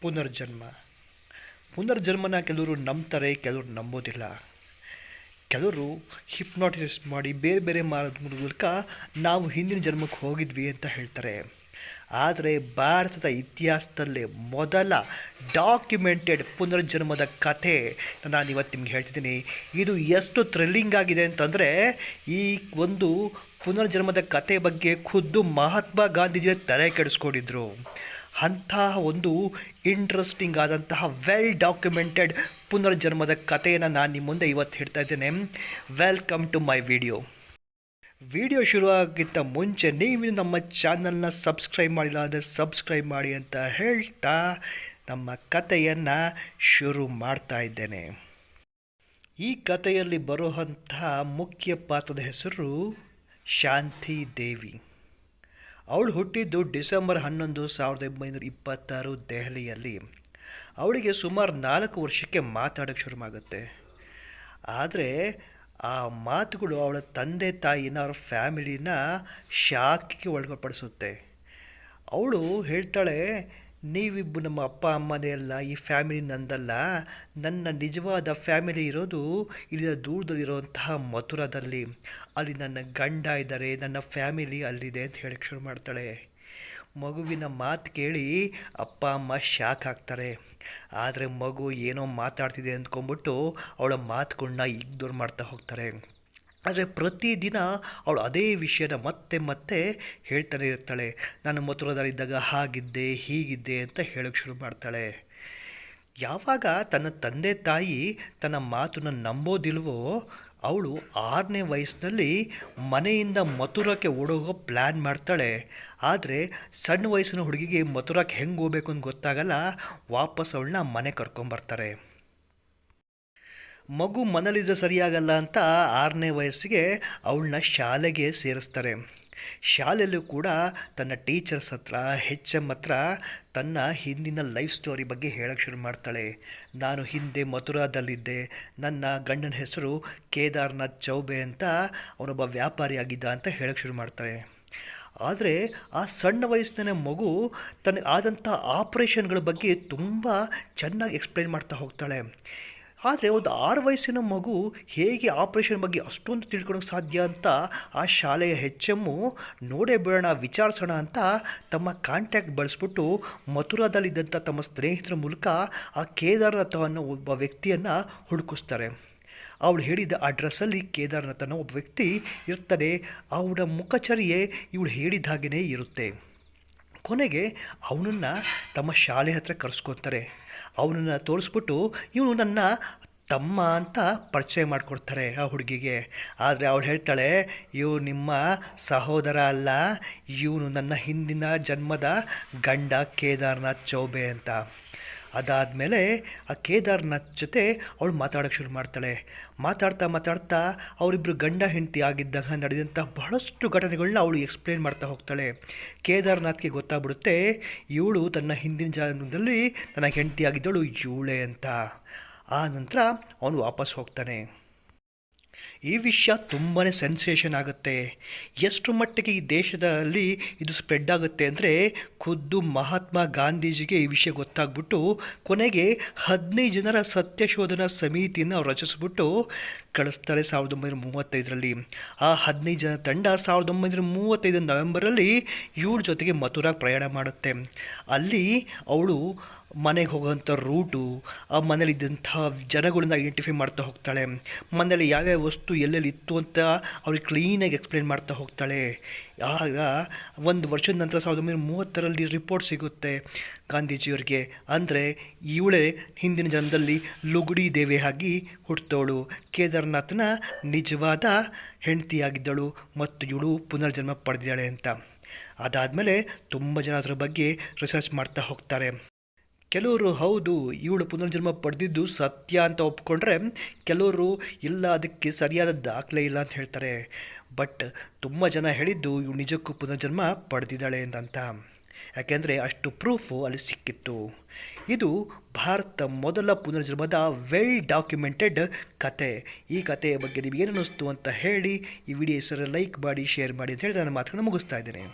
ಪುನರ್ಜನ್ಮ. ಪುನರ್ಜನ್ಮನ ಕೆಲವರು ನಂಬ್ತಾರೆ, ಕೆಲವರು ನಂಬೋದಿಲ್ಲ. ಕೆಲವರು ಹಿಪ್ನಾಟಿಸ್ ಮಾಡಿ ಬೇರೆ ಬೇರೆ ಮಾರದ ಮೂಲಕ ನಾವು ಹಿಂದಿನ ಜನ್ಮಕ್ಕೆ ಹೋಗಿದ್ವಿ ಅಂತ ಹೇಳ್ತಾರೆ. ಆದರೆ ಭಾರತದ ಇತಿಹಾಸದಲ್ಲೇ ಮೊದಲ ಡಾಕ್ಯುಮೆಂಟೆಡ್ ಪುನರ್ಜನ್ಮದ ಕಥೆ ನಾನು ಇವತ್ತು ನಿಮ್ಗೆ ಹೇಳ್ತಿದ್ದೀನಿ. ಇದು ಎಷ್ಟು ಥ್ರಿಲ್ಲಿಂಗ್ ಆಗಿದೆ ಅಂತಂದರೆ ಈ ಒಂದು ಪುನರ್ಜನ್ಮದ ಕಥೆ ಬಗ್ಗೆ ಖುದ್ದು ಮಹಾತ್ಮ ಗಾಂಧೀಜಿಯ ತಲೆ ಕೆಡಿಸ್ಕೊಂಡಿದ್ರು. ಅಂತಹ ಒಂದು ಇಂಟ್ರೆಸ್ಟಿಂಗ್ ಆದಂತಹ ವೆಲ್ ಡಾಕ್ಯುಮೆಂಟೆಡ್ ಪುನರ್ಜನ್ಮದ ಕಥೆಯನ್ನು ನಾನು ನಿಮ್ಮ ಮುಂದೆ ಇವತ್ತು ಹೇಳ್ತಾ ಇದ್ದೇನೆ. Welcome to my video video ಶುರುವಾಗಿದ್ದ ಮುಂಚೆ ನೀವು ನಮ್ಮ ಚಾನಲ್ನ ಸಬ್ಸ್ಕ್ರೈಬ್ ಮಾಡಿಲ್ಲ ಅಂದರೆ ಸಬ್ಸ್ಕ್ರೈಬ್ ಮಾಡಿ ಅಂತ ಹೇಳ್ತಾ ನಮ್ಮ ಕಥೆಯನ್ನು ಶುರು ಮಾಡ್ತಾ ಇದ್ದೇನೆ. ಈ ಕಥೆಯಲ್ಲಿ ಬರುವಂತಹ ಮುಖ್ಯ ಪಾತ್ರದ ಹೆಸರು ಶಾಂತಿ ದೇವಿ. ಅವಳು ಹುಟ್ಟಿದ್ದು ಡಿಸೆಂಬರ್ ಹನ್ನೊಂದು ಸಾವಿರದ ಒಂಬೈನೂರ ಇಪ್ಪತ್ತಾರು ದೆಹಲಿಯಲ್ಲಿ. ಅವಳಿಗೆ ಸುಮಾರು ನಾಲ್ಕು ವರ್ಷಕ್ಕೆ ಮಾತಾಡೋಕ್ಕೆ ಶುರುವಾಗುತ್ತೆ ಆದರೆ ಆ ಮಾತುಗಳು ಅವಳ ತಂದೆ ತಾಯಿನ ಅವ್ರ ಫ್ಯಾಮಿಲಿನ ಶಾಕಿಗೆ ಪಡಿಸುತ್ತೆ ಅವಳು ಹೇಳ್ತಾಳೆ ನೀವಿಬ್ಬರು ನಮ್ಮ ಅಪ್ಪ ಅಮ್ಮನೇ ಅಲ್ಲ ಈ ಫ್ಯಾಮಿಲಿ ನಂದಲ್ಲ. ನನ್ನ ನಿಜವಾದ ಫ್ಯಾಮಿಲಿ ಇರೋದು ಇಲ್ಲಿನ ದೂರದಲ್ಲಿರುವಂತಹ ಮಥುರಾದಲ್ಲಿ. ಅಲ್ಲಿ ನನ್ನ ಗಂಡ ಇದ್ದಾರೆ, ನನ್ನ ಫ್ಯಾಮಿಲಿ ಅಲ್ಲಿದೆ ಅಂತ ಹೇಳಕ್ಕೆ ಶುರು ಮಾಡ್ತಾಳೆ. ಮಗುವಿನ ಮಾತು ಕೇಳಿ ಅಪ್ಪ, ಅಮ್ಮ ಶಾಕ್ ಆಗ್ತಾರೆ. ಆದರೆ ಮಗು ಏನೋ ಮಾತಾಡ್ತಿದೆ ಅಂದ್ಕೊಂಬಿಟ್ಟು ಅವಳ ಮಾತುಗಳನ್ನ ದೂರ ಮಾಡ್ತಾ ಹೋಗ್ತಾರೆ. ಆದರೆ ಪ್ರತಿದಿನ ಅವಳು ಅದೇ ವಿಷಯನ ಮತ್ತೆ ಮತ್ತೆ ಹೇಳ್ತಾನೆ ಇರ್ತಾಳೆ. ನಾನು ಮಥುರದಲ್ಲಿದ್ದಾಗ ಹಾಗಿದ್ದೆ, ಹೀಗಿದ್ದೆ ಅಂತ ಹೇಳೋಕ್ಕೆ ಶುರು ಮಾಡ್ತಾಳೆ. ಯಾವಾಗ ತನ್ನ ತಂದೆ ತಾಯಿ ತನ್ನ ಮಾತನ್ನು ನಂಬೋದಿಲ್ವೋ, ಅವಳು ಆರನೇ ವಯಸ್ಸಿನಲ್ಲಿ ಮನೆಯಿಂದ ಮಥುರಕ್ಕೆ ಓಡೋಗೋ ಪ್ಲ್ಯಾನ್ ಮಾಡ್ತಾಳೆ. ಆದರೆ ಸಣ್ಣ ವಯಸ್ಸಿನ ಹುಡುಗಿಗೆ ಮಥುರಕ್ಕೆ ಹೆಂಗೆ ಹೋಗ್ಬೇಕು ಅಂತ ಗೊತ್ತಾಗಲ್ಲ, ವಾಪಸ್ ಅವಳನ್ನ ಮನೆ ಕರ್ಕೊಂಬರ್ತಾರೆ. ಮಗು ಮನೇಲಿದ್ರೆ ಸರಿಯಾಗಲ್ಲ ಅಂತ ಆರನೇ ವಯಸ್ಸಿಗೆ ಅವಳನ್ನ ಶಾಲೆಗೆ ಸೇರಿಸ್ತಾರೆ. ಶಾಲೆಯಲ್ಲೂ ಕೂಡ ತನ್ನ ಟೀಚರ್ಸ್ ಹತ್ರ ಹೆಚ್ ಎಂ ಹತ್ರ ತನ್ನ ಹಿಂದಿನ ಲೈಫ್ ಸ್ಟೋರಿ ಬಗ್ಗೆ ಹೇಳೋಕ್ಕೆ ಶುರು ಮಾಡ್ತಾಳೆ. ನಾನು ಹಿಂದೆ ಮಥುರಾದಲ್ಲಿದ್ದೆ. ನನ್ನ ಗಂಡನ ಹೆಸರು ಕೇದಾರ್ನಾಥ್ ಚೌಬೆ ಅಂತ ಅವನೊಬ್ಬ ವ್ಯಾಪಾರಿ ಆಗಿದ್ದ ಅಂತ ಹೇಳೋಕ್ಕೆ ಶುರು ಮಾಡ್ತಾಳೆ. ಆದರೆ ಆ ಸಣ್ಣ ವಯಸ್ಸಿನ ಮಗು ತನಗೆ ಆದಂಥ ಆಪ್ರೇಷನ್ಗಳ ಬಗ್ಗೆ ತುಂಬ ಚೆನ್ನಾಗಿ ಎಕ್ಸ್ಪ್ಲೈನ್ ಮಾಡ್ತಾ ಹೋಗ್ತಾಳೆ. ಆದರೆ ಒಂದು ಆರು ವಯಸ್ಸಿನ ಮಗು ಹೇಗೆ ಆಪರೇಷನ್ ಬಗ್ಗೆ ಅಷ್ಟೊಂದು ತಿಳ್ಕೊಳೋಕೆ ಸಾಧ್ಯ ಅಂತ ಆ ಶಾಲೆಯ ಹೆಚ್ಚೆಮ್ಮು ನೋಡೇ ಬಿಡೋಣ, ವಿಚಾರಿಸೋಣ ಅಂತ ತಮ್ಮ ಕಾಂಟ್ಯಾಕ್ಟ್ ಬಳಸ್ಬಿಟ್ಟು ಮಥುರಾದಲ್ಲಿದ್ದಂಥ ತಮ್ಮ ಸ್ನೇಹಿತರ ಮೂಲಕ ಆ ಕೇದಾರನಾಥ ಅನ್ನೋ ಒಬ್ಬ ವ್ಯಕ್ತಿಯನ್ನು ಹುಡುಕಿಸ್ತಾರೆ. ಅವಳು ಹೇಳಿದ ಅಡ್ರೆಸ್ಸಲ್ಲಿ ಕೇದಾರನಾಥನ ಒಬ್ಬ ವ್ಯಕ್ತಿ ಇರ್ತಾನೆ, ಅವಳ ಮುಖಚರ್ಯೆ ಇವಳು ಹೇಳಿದ ಹಾಗೆಯೇ ಇರುತ್ತೆ. ಕೊನೆಗೆ ಅವನನ್ನು ತಮ್ಮ ಶಾಲೆ ಹತ್ರ ಕರೆಸ್ಕೊತಾರೆ. ಅವನನ್ನು ತೋರಿಸ್ಬಿಟ್ಟು ಇವನು ನನ್ನ ತಮ್ಮ ಅಂತ ಪರಿಚಯ ಮಾಡಿಕೊಡ್ತಾರೆ ಆ ಹುಡುಗಿಗೆ. ಆದರೆ ಅವಳು ಹೇಳ್ತಾಳೆ ಇವು ನಿಮ್ಮ ಸಹೋದರ ಅಲ್ಲ, ಇವನು ನನ್ನ ಹಿಂದಿನ ಜನ್ಮದ ಗಂಡ ಕೇದಾರ್ನಾಥ್ ಚೌಬೆ ಅಂತ. ಅದಾದಮೇಲೆ ಆ ಕೇದಾರ್ನಾಥ್ ಜೊತೆ ಅವಳು ಮಾತಾಡೋಕ್ಕೆ ಶುರು ಮಾಡ್ತಾಳೆ. ಮಾತಾಡ್ತಾ ಮಾತಾಡ್ತಾ ಅವರಿಬ್ಬರು ಗಂಡ ಹೆಂಡತಿ ಆಗಿದ್ದಾಗ ನಡೆದಂಥ ಬಹಳಷ್ಟು ಘಟನೆಗಳನ್ನ ಅವಳು ಎಕ್ಸ್ಪ್ಲೇನ್ ಮಾಡ್ತಾ ಹೋಗ್ತಾಳೆ. ಕೇದಾರ್ನಾಥ್ಗೆ ಗೊತ್ತಾಗ್ಬಿಡುತ್ತೆ, ಇವಳು ತನ್ನ ಹಿಂದಿನ ಜಾಗದಲ್ಲಿ ತನ್ನ ಹೆಂಡತಿ ಆಗಿದ್ದಳು ಇವಳೆ ಅಂತ. ಆ ನಂತರ ಅವನು ವಾಪಸ್ ಹೋಗ್ತಾನೆ. ಈ ವಿಷಯ ತುಂಬಾ ಸೆನ್ಸೇಷನ್ ಆಗುತ್ತೆ. ಎಷ್ಟು ಮಟ್ಟಿಗೆ ಈ ದೇಶದಲ್ಲಿ ಇದು ಸ್ಪ್ರೆಡ್ ಆಗುತ್ತೆ ಅಂದರೆ ಖುದ್ದು ಮಹಾತ್ಮ ಗಾಂಧೀಜಿಗೆ ಈ ವಿಷಯ ಗೊತ್ತಾಗ್ಬಿಟ್ಟು ಕೊನೆಗೆ ಹದಿನೈದು ಜನರ ಸತ್ಯಶೋಧನಾ ಸಮಿತಿಯನ್ನು ಅವ್ರು ರಚಿಸ್ಬಿಟ್ಟು ಕಳಿಸ್ತಾರೆ ಸಾವಿರದ ಒಂಬೈನೂರ ಮೂವತ್ತೈದರಲ್ಲಿ. ಆ ಹದಿನೈದು ಜನ ತಂಡ ಸಾವಿರದ ಒಂಬೈನೂರ ಮೂವತ್ತೈದು ನವೆಂಬರಲ್ಲಿ ಇವ್ರ ಜೊತೆಗೆ ಮಥುರಾಗೆ ಪ್ರಯಾಣ ಮಾಡುತ್ತೆ. ಅಲ್ಲಿ ಅವಳು ಮನೆಗೆ ಹೋಗೋಂಥ ರೂಟು, ಆ ಮನೇಲಿದ್ದಂಥ ಜನಗಳನ್ನ ಐಡೆಂಟಿಫೈ ಮಾಡ್ತಾ ಹೋಗ್ತಾಳೆ. ಮನೇಲಿ ಯಾವ್ಯಾವ ವಸ್ತು ಎಲ್ಲೆಲ್ಲಿ ಇತ್ತು ಅಂತ ಅವ್ರಿಗೆ ಕ್ಲೀನಾಗಿ ಎಕ್ಸ್ಪ್ಲೇನ್ ಮಾಡ್ತಾ ಹೋಗ್ತಾಳೆ. ಆಗ ಒಂದು ವರ್ಷದ ನಂತರ ಸಾವಿರದ ಒಂಬೈನೂರ ಮೂವತ್ತರಲ್ಲಿ ರಿಪೋರ್ಟ್ ಸಿಗುತ್ತೆ ಗಾಂಧೀಜಿಯವ್ರಿಗೆ. ಅಂದರೆ ಇವಳೇ ಹಿಂದಿನ ಜನದಲ್ಲಿ ಲುಗುಡಿ ದೇವಿ ಆಗಿ ಹುಟ್ಟೋಳು ಕೇದಾರ್ನಾಥನ ನಿಜವಾದ ಹೆಂಡತಿಯಾಗಿದ್ದಳು ಮತ್ತು ಇವಳು ಪುನರ್ಜನ್ಮ ಪಡೆದಿದ್ದಾಳೆ ಅಂತ. ಅದಾದಮೇಲೆ ತುಂಬ ಜನ ಅದರ ಬಗ್ಗೆ ರಿಸರ್ಚ್ ಮಾಡ್ತಾ ಹೋಗ್ತಾರೆ. ಕೆಲವರು ಹೌದು, ಇವಳು ಪುನರ್ಜನ್ಮ ಪಡೆದಿದ್ದು ಸತ್ಯ ಅಂತ ಒಪ್ಕೊಂಡ್ರೆ ಕೆಲವರು ಇಲ್ಲ, ಅದಕ್ಕೆ ಸರಿಯಾದ ದಾಖಲೆ ಇಲ್ಲ ಅಂತ ಹೇಳ್ತಾರೆ. ಬಟ್ ತುಂಬ ಜನ ಹೇಳಿದ್ದು ಇವಳು ನಿಜಕ್ಕೂ ಪುನರ್ಜನ್ಮ ಪಡೆದಿದ್ದಾಳೆ ಅಂತ ಯಾಕೆಂದರೆ ಅಷ್ಟು ಪ್ರೂಫು ಅಲ್ಲಿ ಸಿಕ್ಕಿತ್ತು. ಇದು ಭಾರತ ಮೊದಲ ಪುನರ್ಜನ್ಮದ ವೆಲ್ ಡಾಕ್ಯುಮೆಂಟೆಡ್ ಕತೆ. ಈ ಕಥೆಯ ಬಗ್ಗೆ ನಿಮಗೇನು ಅನ್ನಿಸ್ತು ಅಂತ ಹೇಳಿ, ಈ ವಿಡಿಯೋ ಹೆಸರು ಲೈಕ್ ಮಾಡಿ ಶೇರ್ ಮಾಡಿ ಅಂತ ಹೇಳಿ ನಾನು ಮಾತುಗಳನ್ನು ಮುಗಿಸ್ತಾ ಇದ್ದೇನೆ.